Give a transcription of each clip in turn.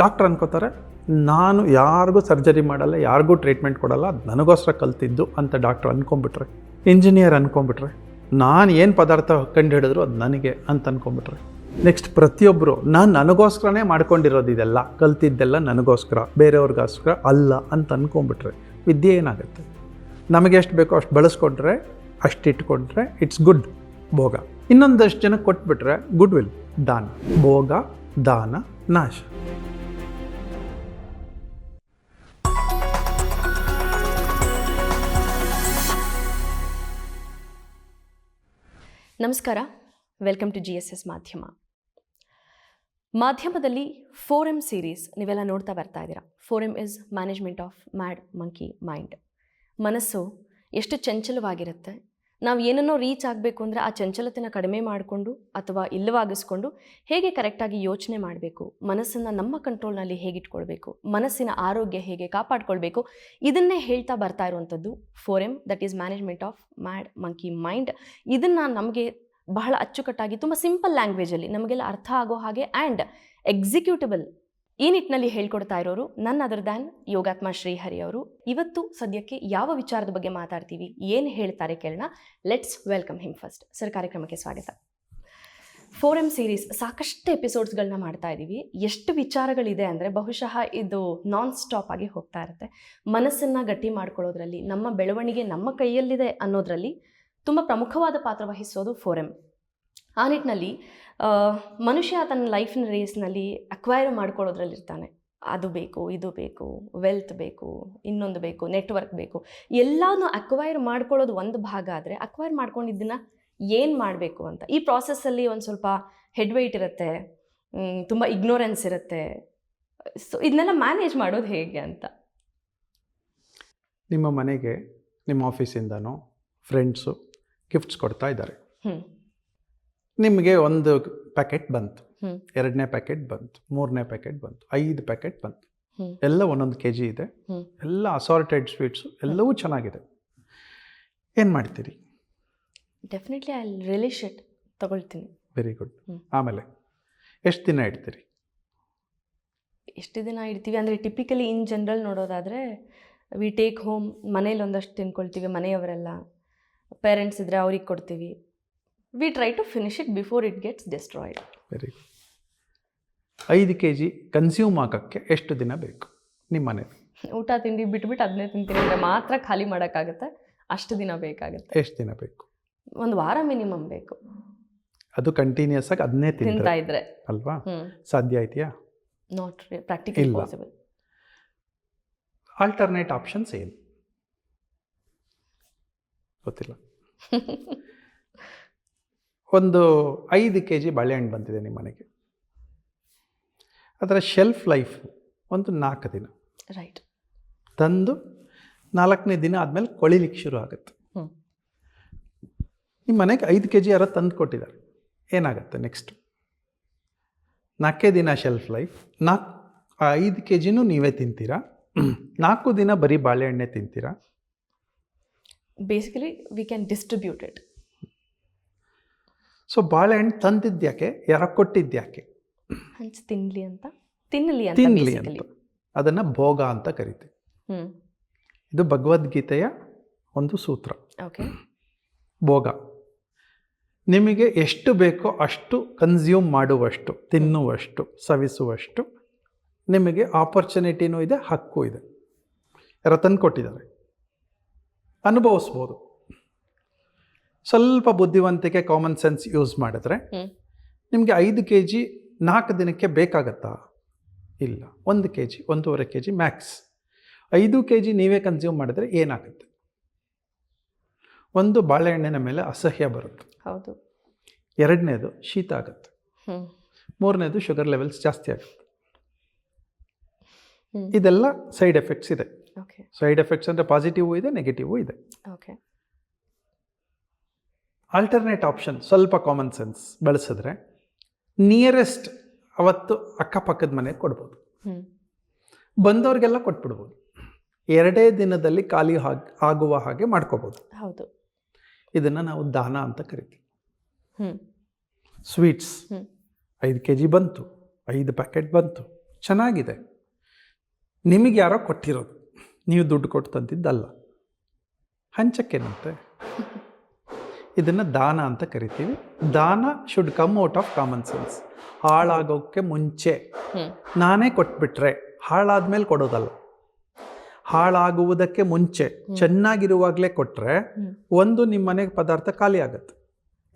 Doctor ಅನ್ಕೋತಾರೆ, ನಾನು ಯಾರಿಗೂ ಸರ್ಜರಿ ಮಾಡಲ್ಲ, ಯಾರಿಗೂ ಟ್ರೀಟ್ಮೆಂಟ್ ಕೊಡಲ್ಲ, ಅದು ನನಗೋಸ್ಕರ ಕಲ್ತಿದ್ದು ಅಂತ ಡಾಕ್ಟ್ರ್ ಅಂದ್ಕೊಂಬಿಟ್ರೆ ಇಂಜಿನಿಯರ್ ಅನ್ಕೊಂಬಿಟ್ರೆ, ನಾನು ಏನು ಪದಾರ್ಥ ಕಂಡು ಹಿಡಿದ್ರು ಅದು ನನಗೆ ಅಂತ ಅಂದ್ಕೊಂಬಿಟ್ರೆ ನೆಕ್ಸ್ಟ್ ಪ್ರತಿಯೊಬ್ಬರು ನಾನು ನನಗೋಸ್ಕರನೇ ಮಾಡ್ಕೊಂಡಿರೋದು ಇದೆಲ್ಲ, ಕಲ್ತಿದ್ದೆಲ್ಲ ನನಗೋಸ್ಕರ, ಬೇರೆಯವ್ರಿಗೋಸ್ಕರ ಅಲ್ಲ ಅಂತ ಅಂದ್ಕೊಂಬಿಟ್ರೆ ವಿದ್ಯೆ ಏನಾಗುತ್ತೆ? ನಮಗೆ ಎಷ್ಟು ಬೇಕೋ ಅಷ್ಟು ಬಳಸ್ಕೊಂಡ್ರೆ, ಅಷ್ಟು ಇಟ್ಕೊಂಡ್ರೆ ಇಟ್ಸ್ ಗುಡ್ ಭೋಗ. ಇನ್ನೊಂದಷ್ಟು ಜನಕ್ಕೆ ಕೊಟ್ಬಿಟ್ರೆ ಗುಡ್ ವಿಲ್ ದಾನ. ಭೋಗ, ದಾನ, ನಾಶ. ನಮಸ್ಕಾರ. Welcome to G S S ಮಾಧ್ಯಮ ಮಾಧ್ಯಮದಲ್ಲಿ ಫೋರ್ ಎಂ ಸೀರೀಸ್ ನೀವೆಲ್ಲ ನೋಡ್ತಾ ಬರ್ತಾ ಇದ್ದೀರಾ? Four M is management of mad monkey mind ಮನಸ್ಸು ಎಷ್ಟು ಚಂಚಲವಾಗಿರುತ್ತೆ ನಾವು ಏನನ್ನೋ ರೀಚ್ ಆಗಬೇಕು ಅಂದರೆ ಆ ಚಂಚಲತೆನ ಕಡಿಮೆ ಮಾಡಿಕೊಂಡು ಅಥವಾ ಇಲ್ಲವಾಗಿಸ್ಕೊಂಡು ಹೇಗೆ ಕರೆಕ್ಟಾಗಿ ಯೋಚನೆ ಮಾಡಬೇಕು? ಮನಸ್ಸನ್ನು ನಮ್ಮ ಕಂಟ್ರೋಲ್ನಲ್ಲಿ ಹೇಗಿಟ್ಕೊಳ್ಬೇಕು? ಮನಸ್ಸಿನ ಆರೋಗ್ಯ ಹೇಗೆ ಕಾಪಾಡ್ಕೊಳ್ಬೇಕು? ಇದನ್ನೇ ಹೇಳ್ತಾ ಬರ್ತಾ ಇರುವಂಥದ್ದು four M that is management of mad monkey mind ಇದನ್ನು ನಮಗೆ ಬಹಳ ಅಚ್ಚುಕಟ್ಟಾಗಿ ತುಂಬ ಸಿಂಪಲ್ ಲ್ಯಾಂಗ್ವೇಜಲ್ಲಿ ನಮಗೆಲ್ಲ ಅರ್ಥ ಆಗೋ ಹಾಗೆ ಆ್ಯಂಡ್ ಎಕ್ಸಿಕ್ಯೂಟಬಲ್ ಈ ನಿಟ್ಟಿನಲ್ಲಿ ಹೇಳ್ಕೊಡ್ತಾ ಇರೋರು ನನ್ನ ಅದರ್ ದ್ಯಾನ್ ಯೋಗಾತ್ಮ ಶ್ರೀಹರಿ ಅವರು. ಇವತ್ತು ಸದ್ಯಕ್ಕೆ ಯಾವ ವಿಚಾರದ ಬಗ್ಗೆ ಮಾತಾಡ್ತೀವಿ, ಏನು ಹೇಳ್ತಾರೆ ಕೇಳೋಣ. Let's welcome him first sir ಕಾರ್ಯಕ್ರಮಕ್ಕೆ ಸ್ವಾಗತ. ಫೋರ್ ಎಂ ಸೀರೀಸ್ ಸಾಕಷ್ಟು ಎಪಿಸೋಡ್ಸ್ಗಳನ್ನ ಮಾಡ್ತಾ ಇದ್ದೀವಿ ಎಷ್ಟು ವಿಚಾರಗಳಿದೆ ಅಂದರೆ ಬಹುಶಃ ಇದು ನಾನ್ ಸ್ಟಾಪ್ ಆಗಿ ಹೋಗ್ತಾ ಇರುತ್ತೆ. ಮನಸ್ಸನ್ನು ಗಟ್ಟಿ ಮಾಡ್ಕೊಳ್ಳೋದ್ರಲ್ಲಿ, ನಮ್ಮ ಬೆಳವಣಿಗೆ ನಮ್ಮ ಕೈಯಲ್ಲಿದೆ ಅನ್ನೋದ್ರಲ್ಲಿ ತುಂಬ ಪ್ರಮುಖವಾದ ಪಾತ್ರ ವಹಿಸೋದು ಫೋರ್ ಎಂ ಆ ನಿಟ್ಟಿನಲ್ಲಿ ಮನುಷ್ಯ ತನ್ನ ಲೈಫಿನ ರೇಸ್ನಲ್ಲಿ ಅಕ್ವೈರ್ ಮಾಡ್ಕೊಳ್ಳೋದ್ರಲ್ಲಿರ್ತಾನೆ. ಅದು ಬೇಕು ಇದು ಬೇಕು ವೆಲ್ತ್ ಬೇಕು ಇನ್ನೊಂದು ಬೇಕು ನೆಟ್ವರ್ಕ್ ಬೇಕು. ಎಲ್ಲನೂ ಅಕ್ವೈರ್ ಮಾಡ್ಕೊಳ್ಳೋದು ಒಂದು ಭಾಗ ಆದರೆ ಅಕ್ವೈರ್ ಮಾಡ್ಕೊಂಡಿದ್ದನ್ನ ಏನು ಮಾಡಬೇಕು ಅಂತ? ಈ ಪ್ರಾಸೆಸ್ಸಲ್ಲಿ ಒಂದು ಸ್ವಲ್ಪ ಹೆಡ್ ವೆಯ್ಟ್ ಇರುತ್ತೆ ತುಂಬ ಇಗ್ನೋರೆನ್ಸ್ ಇರುತ್ತೆ. ಸೊ ಇದನ್ನೆಲ್ಲ ಮ್ಯಾನೇಜ್ ಮಾಡೋದು ಹೇಗೆ ಅಂತ? ನಿಮ್ಮ ಮನೆಗೆ ನಿಮ್ಮ ಆಫೀಸಿಂದನೂ ಫ್ರೆಂಡ್ಸು ಗಿಫ್ಟ್ಸ್ ಕೊಡ್ತಾ ಇದ್ದಾರೆ. ಹ್ಞೂ ನಿಮಗೆ ಒಂದು ಪ್ಯಾಕೆಟ್ ಬಂತು. ಎರಡನೇ ಪ್ಯಾಕೆಟ್ ಬಂತು. ಮೂರನೇ ಪ್ಯಾಕೆಟ್ ಬಂತು. ಐದು ಪ್ಯಾಕೆಟ್ ಬಂತು. ಎಲ್ಲ ಒಂದೊಂದು ಕೆ ಜಿ ಇದೆ ಎಲ್ಲ ಅಸಾರ್ಟೆಡ್ ಸ್ವೀಟ್ಸು ಎಲ್ಲವೂ ಚೆನ್ನಾಗಿದೆ. ಏನು ಮಾಡ್ತೀರಿ? ಡೆಫಿನೆಟ್ಲಿ ಐ ರಿಲೀಶ್ ಇಟ್ ತಗೊಳ್ತೀನಿ. ವೆರಿ ಗುಡ್ ಆಮೇಲೆ ಎಷ್ಟು ದಿನ ಇಡ್ತೀರಿ? ಎಷ್ಟು ದಿನ ಇಡ್ತೀವಿ? ಅಂದರೆ ಟಿಪಿಕಲಿ ಇನ್ ಜನರಲ್ ನೋಡೋದಾದರೆ ವಿ ಟೇಕ್ ಹೋಮ್ ಮನೇಲಿ ಒಂದಷ್ಟು ತಿನ್ಕೊಳ್ತೀವಿ ಮನೆಯವರೆಲ್ಲ. ಪೇರೆಂಟ್ಸ್ ಇದ್ದರೆ ಅವ್ರಿಗೆ ಕೊಡ್ತೀವಿ. We try to finish it before it gets destroyed very good ಐದು ಕೆ ಜಿ ಕನ್ಸ್ಯೂಮ್ ಆಗೋಕ್ಕೆ ಎಷ್ಟು ದಿನ ಬೇಕು? ನಿಮ್ಮ ಮನೇಲಿ? ಊಟ ತಿಂಡಿ ಬಿಟ್ಬಿಟ್ಟು ಅದನ್ನೇ ತಿಂತೀನಿ ಅಂದರೆ ಮಾತ್ರ ಖಾಲಿ ಮಾಡೋಕ್ಕಾಗುತ್ತೆ ಅಷ್ಟು ದಿನ ಬೇಕಾಗುತ್ತೆ. ಎಷ್ಟು ದಿನ ಬೇಕು? ಒಂದು ವಾರ ಮಿನಿಮಮ್ ಬೇಕು. ಅದು ಕಂಟಿನ್ಯೂಸ್ ಆಗಿ ಅದನ್ನೇ ತಿಂತಾ ತಿಂತಾರೆ ಇದ್ರೆ. ಅಲ್ವಾ? ಸಾಧ್ಯ ಇದೆಯಾ ನಾಟ್ ಪ್ರಾಕ್ಟಿಕಲ್ ಇಲ್ಲ. ಪಾಸಿಬಲ್ ಆಲ್ಟರ್ನೇಟ್ ಆಪ್ಷನ್ಸ್ ಏನು? ಗೊತ್ತಿಲ್ಲ. ಒಂದು ಐದು ಕೆ ಜಿ ಬಾಳೆಹಣ್ಣು ಬಂದಿದೆ ನಿಮ್ಮ ಮನೆಗೆ. ಅದರ ಶೆಲ್ಫ್ ಲೈಫ್ ಒಂದು ನಾಲ್ಕು ದಿನ. ರೈಟ್ ತಂದು ನಾಲ್ಕನೇ ದಿನ ಆದಮೇಲೆ ಕೊಳಿಲಿಕ್ಕೆ ಶುರು ಆಗುತ್ತೆ. ನಿಮ್ಮ ಮನೆಗೆ ಐದು ಕೆ ಜಿ ಯಾರೋ ತಂದು ಕೊಟ್ಟಿದ್ದಾರೆ. ಏನಾಗುತ್ತೆ ನೆಕ್ಸ್ಟ್ ನಾಲ್ಕೇ ದಿನ ಶೆಲ್ಫ್ ಲೈಫ್ ನಾಲ್ಕು ಆ ಐದು ಕೆ ಜಿನೂ ನೀವೇ ತಿಂತೀರಾ? ನಾಲ್ಕು ದಿನ ಬರೀ ಬಾಳೆಹಣ್ಣೆ ತಿಂತೀರಾ? Basically we can distributed it so ಬಾಳೆಹಣ್ಣು ತಂದಿದ್ಯಾಕೆ ಯಾರ ಕೊಟ್ಟಿದ್ಯಾಕೆ ಹಂಚ್ ತಿನ್ಲಿ ಅಂತ. ತಿನ್ನಲಿ ಅಂತ ತಿನ್ನಲಿ ಅಂತ. ಅದನ್ನು ಭೋಗ ಅಂತ ಕರಿತೀವಿ ಇದು ಭಗವದ್ಗೀತೆಯ ಒಂದು ಸೂತ್ರ. ಓಕೆ ಭೋಗ. ನಿಮಗೆ ಎಷ್ಟು ಬೇಕೋ ಅಷ್ಟು ಕನ್ಸ್ಯೂಮ್ ಮಾಡುವಷ್ಟು ತಿನ್ನುವಷ್ಟು ಸವಿಸುವಷ್ಟು ನಿಮಗೆ ಆಪರ್ಚುನಿಟಿನೂ ಇದೆ ಹಕ್ಕು ಇದೆ. ರತನ್ ತಂದು ಕೊಟ್ಟಿದ್ದಾರೆ. ಅನುಭವಿಸ್ಬೋದು. ಸ್ವಲ್ಪ ಬುದ್ಧಿವಂತಿಕೆ ಕಾಮನ್ ಸೆನ್ಸ್ ಯೂಸ್ ಮಾಡಿದ್ರೆ ನಿಮಗೆ ಐದು ಕೆ ಜಿ ನಾಲ್ಕು ದಿನಕ್ಕೆ ಬೇಕಾಗತ್ತಾ? ಇಲ್ಲ. ಒಂದು ಕೆ ಜಿ ಒಂದೂವರೆ ಕೆ ಜಿ ಮ್ಯಾಕ್ಸ್ ಐದು ಕೆ ಜಿ ನೀವೇ ಕನ್ಸ್ಯೂಮ್ ಮಾಡಿದ್ರೆ ಏನಾಗುತ್ತೆ? ಒಂದು ಬಾಳೆಹಣ್ಣಿನ ಮೇಲೆ ಅಸಹ್ಯ ಬರುತ್ತೆ. ಹೌದು. ಎರಡನೇದು ಶೀತ ಆಗುತ್ತೆ. ಮೂರನೇದು ಶುಗರ್ ಲೆವೆಲ್ಸ್ ಜಾಸ್ತಿ ಆಗುತ್ತೆ. ಇದೆಲ್ಲ ಸೈಡ್ ಎಫೆಕ್ಟ್ಸ್ ಇದೆ. ಓಕೆ ಸೈಡ್ ಎಫೆಕ್ಟ್ಸ್ ಅಂದರೆ ಪಾಸಿಟಿವ್ ಇದೆ ನೆಗೆಟಿವು ಇದೆ. ಓಕೆ ಆಲ್ಟರ್ನೇಟ್ ಆಪ್ಷನ್ ಸ್ವಲ್ಪ ಕಾಮನ್ ಸೆನ್ಸ್ ಬಳಸಿದ್ರೆ ನಿಯರೆಸ್ಟ್ ಅವತ್ತು ಅಕ್ಕಪಕ್ಕದ ಮನೆಗೆ ಕೊಡ್ಬೋದು. ಬಂದವ್ರಿಗೆಲ್ಲ ಕೊಟ್ಬಿಡ್ಬೋದು. ಎರಡೇ ದಿನದಲ್ಲಿ ಖಾಲಿ ಹಾಗೆ ಆಗುವ ಹಾಗೆ ಮಾಡ್ಕೋಬೋದು. ಹೌದು. ಇದನ್ನು ನಾವು ದಾನ ಅಂತ ಕರಿತೀವಿ. ಸ್ವೀಟ್ಸ್. ಐದು ಕೆ ಜಿ ಬಂತು ಐದು ಪ್ಯಾಕೆಟ್ ಬಂತು ಚೆನ್ನಾಗಿದೆ. ನಿಮಗೆ ಯಾರೋ ಕೊಟ್ಟಿರೋದು. ನೀವು ದುಡ್ಡು ಕೊಟ್ಟು ತಂದಿದ್ದಲ್ಲ. ಹಂಚಕ್ಕೇನಂತೆ ಇದನ್ನು ದಾನ ಅಂತ ಕರಿತೀವಿ. ದಾನ should come out of common sense ಹಾಳಾಗೋಕ್ಕೆ ಮುಂಚೆ ನಾನೇ ಕೊಟ್ಬಿಟ್ರೆ ಹಾಳಾದ್ಮೇಲೆ ಕೊಡೋದಲ್ಲ. ಹಾಳಾಗುವುದಕ್ಕೆ ಮುಂಚೆ ಚೆನ್ನಾಗಿರುವಾಗಲೇ ಕೊಟ್ಟರೆ ಒಂದು ನಿಮ್ಮ ಮನೆಗೆ ಪದಾರ್ಥ ಖಾಲಿ ಆಗುತ್ತೆ.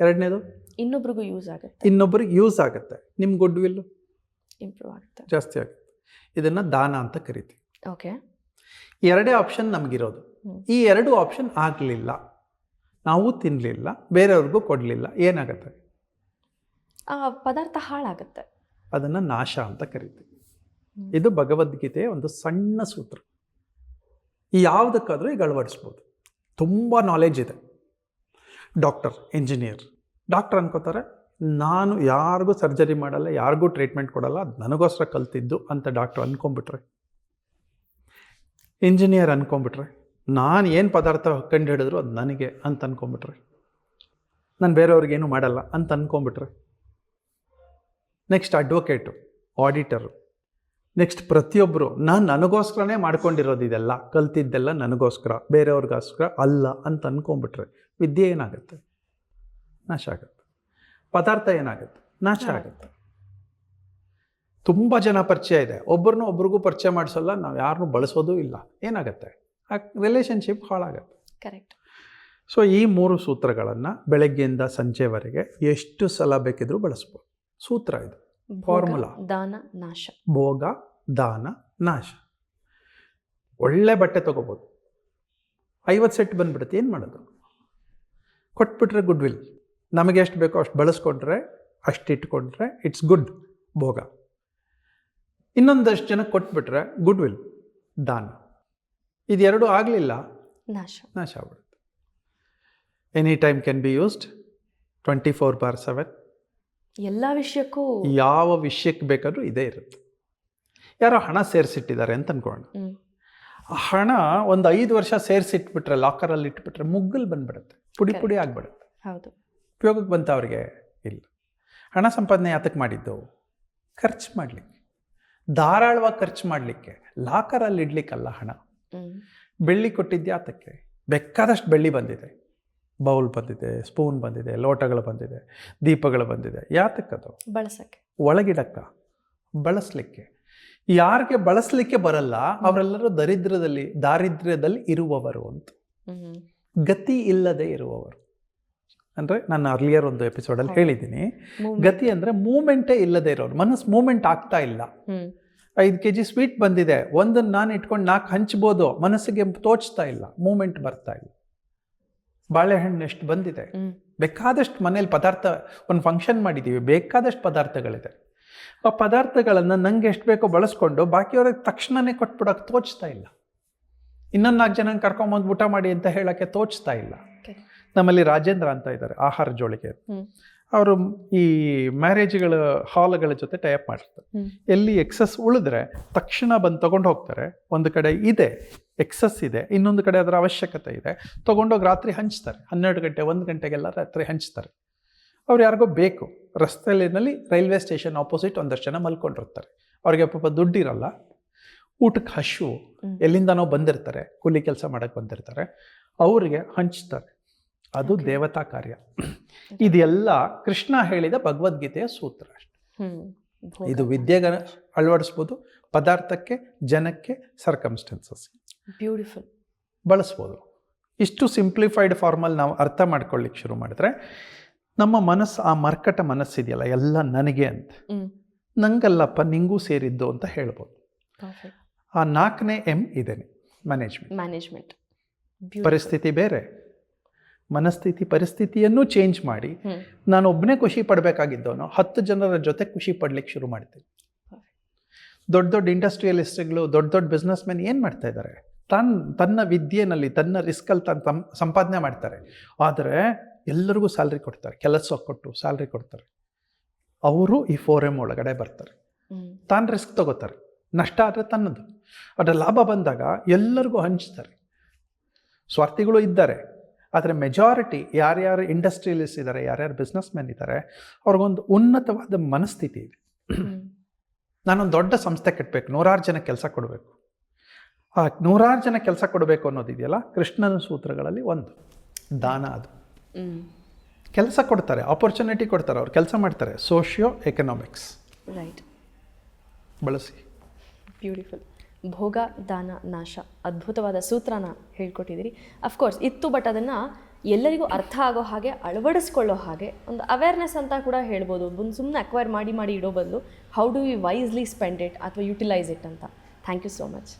ಎರಡನೇದು? ಇನ್ನೊಬ್ರಿಗೂ ಯೂಸ್ ಆಗುತ್ತೆ. ಇನ್ನೊಬ್ರಿಗೆ ಯೂಸ್ ಆಗುತ್ತೆ. ನಿಮ್ಮ ಗುಡ್ ವಿಲ್ ಇಂಪ್ರೂವ್ ಆಗುತ್ತೆ. ಜಾಸ್ತಿ ಆಗುತ್ತೆ. ಇದನ್ನು ದಾನ ಅಂತ ಕರಿತೀವಿ. ಓಕೆ ಎರಡೇ ಆಪ್ಷನ್ ನಮಗಿರೋದು. ಈ ಎರಡು ಆಪ್ಷನ್ ಆಗಲಿಲ್ಲ. ನಾವು ತಿನ್ನಲಿಲ್ಲ ಬೇರೆಯವ್ರಿಗೂ ಕೊಡಲಿಲ್ಲ ಏನಾಗುತ್ತೆ? ಆ ಪದಾರ್ಥ ಹಾಳಾಗುತ್ತೆ. ಅದನ್ನು ನಾಶ ಅಂತ ಕರಿತೀವಿ. ಇದು ಭಗವದ್ಗೀತೆಯ ಒಂದು ಸಣ್ಣ ಸೂತ್ರ. ಯಾವುದಕ್ಕಾದರೂ ಈಗ ಅಳವಡಿಸ್ಬೋದು. ತುಂಬ ನಾಲೆಜ್ ಇದೆ. ಡಾಕ್ಟರ್ ಇಂಜಿನಿಯರ್ ಡಾಕ್ಟರ್ ಅನ್ಕೋತಾರೆ ನಾನು ಯಾರಿಗೂ ಸರ್ಜರಿ ಮಾಡಲ್ಲ ಯಾರಿಗೂ ಟ್ರೀಟ್ಮೆಂಟ್ ಕೊಡಲ್ಲ ಅದು ನನಗೋಸ್ಕರ ಕಲ್ತಿದ್ದು ಅಂತ ಡಾಕ್ಟರ್ ಅನ್ಕೊಂಬಿಟ್ರೆ ಇಂಜಿನಿಯರ್ ಅನ್ಕೊಂಬಿಟ್ರೆ ನಾನು ಏನು ಪದಾರ್ಥ ಕಂಡು ಹಿಡಿದ್ರು ಅದು ನನಗೆ ಅಂತ ಅನ್ಕೊಂಬಿಟ್ರೆ ನಾನು ಬೇರೆಯವ್ರಿಗೇನು ಮಾಡಲ್ಲ ಅಂತ ಅನ್ಕೊಂಬಿಟ್ರೆ ನೆಕ್ಸ್ಟ್ ಅಡ್ವೊಕೇಟು ಆಡಿಟರು ನೆಕ್ಸ್ಟ್ ಪ್ರತಿಯೊಬ್ಬರು ನಾನು ನನಗೋಸ್ಕರನೇ ಮಾಡ್ಕೊಂಡಿರೋದು ಇದೆಲ್ಲ ಕಲ್ತಿದ್ದೆಲ್ಲ ನನಗೋಸ್ಕರ ಬೇರೆಯವ್ರಿಗೋಸ್ಕರ ಅಲ್ಲ ಅಂತ ಅಂದ್ಕೊಂಬಿಟ್ರೆ ವಿದ್ಯೆ ಏನಾಗುತ್ತೆ? ನಾಶ ಆಗುತ್ತೆ. ಪದಾರ್ಥ ಏನಾಗುತ್ತೆ? ನಾಶ ಆಗುತ್ತೆ. ತುಂಬ ಜನ ಪರಿಚಯ ಇದೆ. ಒಬ್ಬರನ್ನೂ ಒಬ್ರಿಗೂ ಪರಿಚಯ ಮಾಡಿಸೋಲ್ಲ ನಾವು ಯಾರನ್ನೂ ಬಳಸೋದು ಇಲ್ಲ. ಏನಾಗುತ್ತೆ? ಆ ರಿಲೇಷನ್ಶಿಪ್ ಹಾಳಾಗತ್ತೆ. ಕರೆಕ್ಟ್ ಸೊ ಈ ಮೂರು ಸೂತ್ರಗಳನ್ನು ಬೆಳಗ್ಗೆಯಿಂದ ಸಂಜೆವರೆಗೆ ಎಷ್ಟು ಸಲ ಬೇಕಿದ್ರೂ ಬಳಸ್ಬೋದು. ಸೂತ್ರ ಇದು. ಫಾರ್ಮುಲಾ ದಾನ ನಾಶ. ಭೋಗ ದಾನ ನಾಶ. ಒಳ್ಳೆ ಬಟ್ಟೆ ತೊಗೋಬೋದು. ಐವತ್ತು ಸೆಟ್ ಬಂದ್ಬಿಡುತ್ತೆ. ಏನು ಮಾಡೋದು? ಕೊಟ್ಬಿಟ್ರೆ ಗುಡ್ ವಿಲ್ ನಮಗೆ ಎಷ್ಟು ಬೇಕೋ ಅಷ್ಟು ಬಳಸ್ಕೊಂಡ್ರೆ ಅಷ್ಟು ಇಟ್ಕೊಂಡ್ರೆ ಇಟ್ಸ್ ಗುಡ್ ಭೋಗ. ಇನ್ನೊಂದಷ್ಟು ಜನಕ್ಕೆ ಕೊಟ್ಬಿಟ್ರೆ ಗುಡ್ ವಿಲ್ ದಾನ. ಇದೆರಡೂ ಆಗಲಿಲ್ಲ. ನಾಶ. ನಾಶ ಆಗ್ಬಿಡುತ್ತೆ. Any time can be used twenty four bar seven ಎಲ್ಲ ವಿಷಯಕ್ಕೂ ಯಾವ ವಿಷಯಕ್ಕೆ ಬೇಕಾದರೂ ಇದೇ ಇರುತ್ತೆ. ಯಾರೋ ಹಣ ಸೇರಿಸಿಟ್ಟಿದ್ದಾರೆ ಅಂತ ಅನ್ಕೊಳ್ಳೋಣ. ಆ ಹಣ ಒಂದು ಐದು ವರ್ಷ ಸೇರಿಸಿಟ್ಬಿಟ್ರೆ ಲಾಕರಲ್ಲಿ ಇಟ್ಬಿಟ್ರೆ ಮುಗ್ಗಲ್ ಬಂದ್ಬಿಡುತ್ತೆ. ಪುಡಿ ಪುಡಿ ಆಗ್ಬಿಡುತ್ತೆ. ಹೌದು. ಉಪಯೋಗಕ್ಕೆ ಬಂತ ಅವ್ರಿಗೆ ಇಲ್ಲ. ಹಣ ಸಂಪಾದನೆ ಯಾತಕ್ಕೆ ಮಾಡಿದ್ದು? ಖರ್ಚು ಮಾಡಲಿಕ್ಕೆ. ಧಾರಾಳವಾಗಿ ಖರ್ಚು ಮಾಡಲಿಕ್ಕೆ. ಲಾಕರಲ್ಲಿ ಇಡ್ಲಿಕ್ಕಲ್ಲ ಹಣ. ಬೆಳ್ಳಿ ಕೊಟ್ಟಿದ್ದು ಯಾತಕ್ಕೆ ಬೇಕಾದಷ್ಟು ಬೆಳ್ಳಿ ಬಂದಿದೆ. ಬೌಲ್ ಬಂದಿದೆ ಸ್ಪೂನ್ ಬಂದಿದೆ ಲೋಟಗಳು ಬಂದಿದೆ ದೀಪಗಳು ಬಂದಿದೆ. ಯಾತಕ್ಕದು? ಬಳಸಕ್ಕೆ. ಒಳಗಿಡಕ್ಕ. ಬಳಸಲಿಕ್ಕೆ. ಯಾರಿಗೆ ಬಳಸಲಿಕ್ಕೆ ಬರಲ್ಲ ಅವರೆಲ್ಲರೂ ದರಿದ್ರದಲ್ಲಿ ದಾರಿದ್ರ್ಯದಲ್ಲಿ ಇರುವವರು ಅಂತ. ಗತಿ ಇಲ್ಲದೆ ಇರುವವರು. ಅಂದರೆ ನಾನು ಅರ್ಲಿಯರ್ ಒಂದು ಎಪಿಸೋಡಲ್ಲಿ. ಹೇಳಿದ್ದೀನಿ. ಗತಿ ಅಂದರೆ ಮೂಮೆಂಟೇ ಇಲ್ಲದೆ ಇರೋರು. ಮನಸ್ಸು ಮೂಮೆಂಟ್ ಆಗ್ತಾ ಇಲ್ಲ. ಐದು ಕೆ ಜಿ ಸ್ವೀಟ್ ಬಂದಿದೆ. ಒಂದನ್ನು ನಾನು ಇಟ್ಕೊಂಡು ನಾಲ್ಕು ಹಂಚ್ಬೋದು. ಮನಸ್ಸಿಗೆ ತೋಚ್ತಾ ಇಲ್ಲ. ಮೂಮೆಂಟ್ ಬರ್ತಾ ಇಲ್ಲ. ಬಾಳೆಹಣ್ಣು ಎಷ್ಟು ಬಂದಿದೆ. ಬೇಕಾದಷ್ಟು ಮನೇಲಿ ಪದಾರ್ಥ ಒಂದು ಫಂಕ್ಷನ್ ಮಾಡಿದ್ದೀವಿ ಬೇಕಾದಷ್ಟು ಪದಾರ್ಥಗಳಿದೆ. ಆ ಪದಾರ್ಥಗಳನ್ನು ನಂಗೆ ಎಷ್ಟು ಬೇಕೋ ಬಳಸ್ಕೊಂಡು ಬಾಕಿಯವ್ರಿಗೆ ತಕ್ಷಣನೇ ಕೊಟ್ಬಿಡೋಕೆ ತೋಚ್ತಾ ಇಲ್ಲ. ಇನ್ನೊಂದು ನಾಲ್ಕು ಜನ ಕರ್ಕೊಂಬಂದು ಊಟ ಮಾಡಿ ಅಂತ ಹೇಳೋಕ್ಕೆ ತೋಚ್ತಾ ಇಲ್ಲ. ನಮ್ಮಲ್ಲಿ ರಾಜೇಂದ್ರ ಅಂತ ಇದ್ದಾರೆ ಆಹಾರ ಜೋಳಿಗೆ. ಅವರು ಈ ಮ್ಯಾರೇಜ್ಗಳ ಹಾಲ್ಗಳ ಜೊತೆ ಟೈಪ್ ಮಾಡ್ತಾರೆ ಹ್ಮ್. ಎಲ್ಲಿ ಎಕ್ಸಸ್ ಉಳಿದ್ರೆ ತಕ್ಷಣ ಬಂದು ತಗೊಂಡು ಹೋಗ್ತಾರೆ. ಒಂದು ಕಡೆ ಇದೆ ಎಕ್ಸಸ್ ಇದೆ ಇನ್ನೊಂದು ಕಡೆ ಅದರ ಅವಶ್ಯಕತೆ ಇದೆ. ತೊಗೊಂಡೋಗಿ ರಾತ್ರಿ ಹಂಚ್ತಾರೆ. ಹನ್ನೆರಡು ಗಂಟೆ ಒಂದು ಗಂಟೆಗೆಲ್ಲ ರಾತ್ರಿ ಹಂಚ್ತಾರೆ. ಅವ್ರು ಯಾರಿಗೋ ಬೇಕು. ರಸ್ತೆಯಲ್ಲಿ ರೈಲ್ವೆ ಸ್ಟೇಷನ್ ಆಪೋಸಿಟ್ ಒಂದಷ್ಟು ಜನ ಮಲ್ಕೊಂಡಿರ್ತಾರೆ. ಅವ್ರಿಗೆ ಪಾಪ ದುಡ್ಡಿರಲ್ಲ. ಊಟಕ್ಕೆ ಹಶು. ಎಲ್ಲಿಂದನೋ ಬಂದಿರ್ತಾರೆ. ಕೂಲಿ ಕೆಲಸ ಮಾಡೋಕ್ಕೆ ಬಂದಿರ್ತಾರೆ. ಅವರಿಗೆ ಹಂಚ್ತಾರೆ. ಅದು ದೇವತಾ ಕಾರ್ಯ. ಇದೆಲ್ಲ ಕೃಷ್ಣ ಹೇಳಿದ ಭಗವದ್ಗೀತೆಯ ಸೂತ್ರ ಅಷ್ಟೆ. ಇದು ವಿದ್ಯೆಗ ಅಳವಡಿಸ್ಬೋದು ಪದಾರ್ಥಕ್ಕೆ ಜನಕ್ಕೆ ಸರ್ಕಮ್ಸ್ಟೆನ್ಸಸ್ ಬ್ಯೂಟಿಫುಲ್ ಬಳಸ್ಬೋದು. ಇಷ್ಟು ಸಿಂಪ್ಲಿಫೈಡ್ ಫಾರ್ಮಲ್ಲಿ ನಾವು ಅರ್ಥ ಮಾಡ್ಕೊಳ್ಳಿಕ್ಕೆ ಶುರು ಮಾಡಿದ್ರೆ ನಮ್ಮ ಮನಸ್ಸು ಆ ಮರ್ಕಟ ಮನಸ್ಸಿದೆಯಲ್ಲ ಎಲ್ಲ ನನಗೆ ಅಂತ. ನಂಗಲ್ಲಪ್ಪ ನಿಂಗೂ ಸೇರಿದ್ದು ಅಂತ ಹೇಳ್ಬೋದು. ಆ ನಾಲ್ಕನೇ ಎಂ ಇದೇನೆ ಮ್ಯಾನೇಜ್ಮೆಂಟ್ ಮ್ಯಾನೇಜ್ಮೆಂಟ್ ಪರಿಸ್ಥಿತಿ ಬೇರೆ. ಮನಸ್ಥಿತಿ ಪರಿಸ್ಥಿತಿಯನ್ನು ಚೇಂಜ್ ಮಾಡಿ ನಾನು ಒಬ್ಬನೇ ಖುಷಿ ಪಡಬೇಕಾಗಿದ್ದವನು ಹತ್ತು ಜನರ ಜೊತೆ ಖುಷಿ ಪಡ್ಲಿಕ್ಕೆ ಶುರು ಮಾಡ್ತೀನಿ. ದೊಡ್ಡ ದೊಡ್ಡ ಇಂಡಸ್ಟ್ರಿಯಲಿಸ್ಟ್ಗಳು ದೊಡ್ಡ ದೊಡ್ಡ ಬಿಸ್ನೆಸ್ ಮೆನ್ ಏನು ಮಾಡ್ತಾ ಇದ್ದಾರೆ ತನ್ನ ತನ್ನ ವಿದ್ಯೆನಲ್ಲಿ ತನ್ನ ರಿಸ್ಕಲ್ಲಿ ತನ್ನ ತಮ್ ಸಂಪಾದನೆ ಮಾಡ್ತಾರೆ. ಆದರೆ ಎಲ್ಲರಿಗೂ ಸ್ಯಾಲ್ರಿ ಕೊಡ್ತಾರೆ ಕೆಲಸ ಕೊಟ್ಟು ಸ್ಯಾಲ್ರಿ ಕೊಡ್ತಾರೆ. ಅವರು ಈ ಫೋರ್ ಎಂ ಒಳಗಡೆ ಬರ್ತಾರೆ. ತಾನು ರಿಸ್ಕ್ ತಗೋತಾರೆ. ನಷ್ಟ ಆದರೆ ತನ್ನದು. ಅದರ ಲಾಭ ಬಂದಾಗ ಎಲ್ಲರಿಗೂ ಹಂಚ್ತಾರೆ. ಸ್ವಾರ್ಥಿಗಳು ಇದ್ದಾರೆ. ಆದರೆ ಮೆಜಾರಿಟಿ ಯಾರ್ಯಾರು ಇಂಡಸ್ಟ್ರಿಯಲಿಸ್ಟ್ ಇದ್ದಾರೆ ಯಾರ್ಯಾರು ಬಿಸ್ನೆಸ್ ಮ್ಯಾನ್ ಇದ್ದಾರೆ ಅವ್ರಿಗೊಂದು ಉನ್ನತವಾದ ಮನಸ್ಥಿತಿ ಇದೆ. ನಾನೊಂದು ದೊಡ್ಡ ಸಂಸ್ಥೆ ಕಟ್ಟಬೇಕು ನೂರಾರು ಜನ ಕೆಲಸ ಕೊಡಬೇಕು. ಆ ನೂರಾರು ಜನ ಕೆಲಸ ಕೊಡಬೇಕು ಅನ್ನೋದಿದೆಯಲ್ಲ ಕೃಷ್ಣನ ಸೂತ್ರಗಳಲ್ಲಿ ಒಂದು ದಾನ ಅದು. ಕೆಲಸ ಕೊಡ್ತಾರೆ ಆಪರ್ಚುನಿಟಿ ಕೊಡ್ತಾರೆ ಅವ್ರು ಕೆಲಸ ಮಾಡ್ತಾರೆ ಸೋಷಿಯೋ ಎಕನಾಮಿಕ್ಸ್ ರೈಟ್ ಬಳಸಿ. ಬ್ಯೂಟಿಫುಲ್ ಭೋಗ, ದಾನ, ನಾಶ. ಅದ್ಭುತವಾದ ಸೂತ್ರನ ಹೇಳ್ಕೊಟ್ಟಿದ್ದೀರಿ. ಅಫ್ಕೋರ್ಸ್ ಇತ್ತು ಬಟ್ ಅದನ್ನು ಎಲ್ಲರಿಗೂ ಅರ್ಥ ಆಗೋ ಹಾಗೆ, ಅಳವಡಿಸ್ಕೊಳ್ಳೋ ಹಾಗೆ, ಒಂದು ಅವೇರ್ನೆಸ್ ಅಂತ ಕೂಡ ಹೇಳ್ಬೋದು. ಒಂದು ಸುಮ್ಮನೆ ಅಕ್ವೈರ್ ಮಾಡಿ ಮಾಡಿ ಇಡೋ ಬದಲು how do you wisely spend it ಅಥವಾ ಯುಟಿಲೈಸ್ ಇಟ್ ಅಂತ. Thank you so much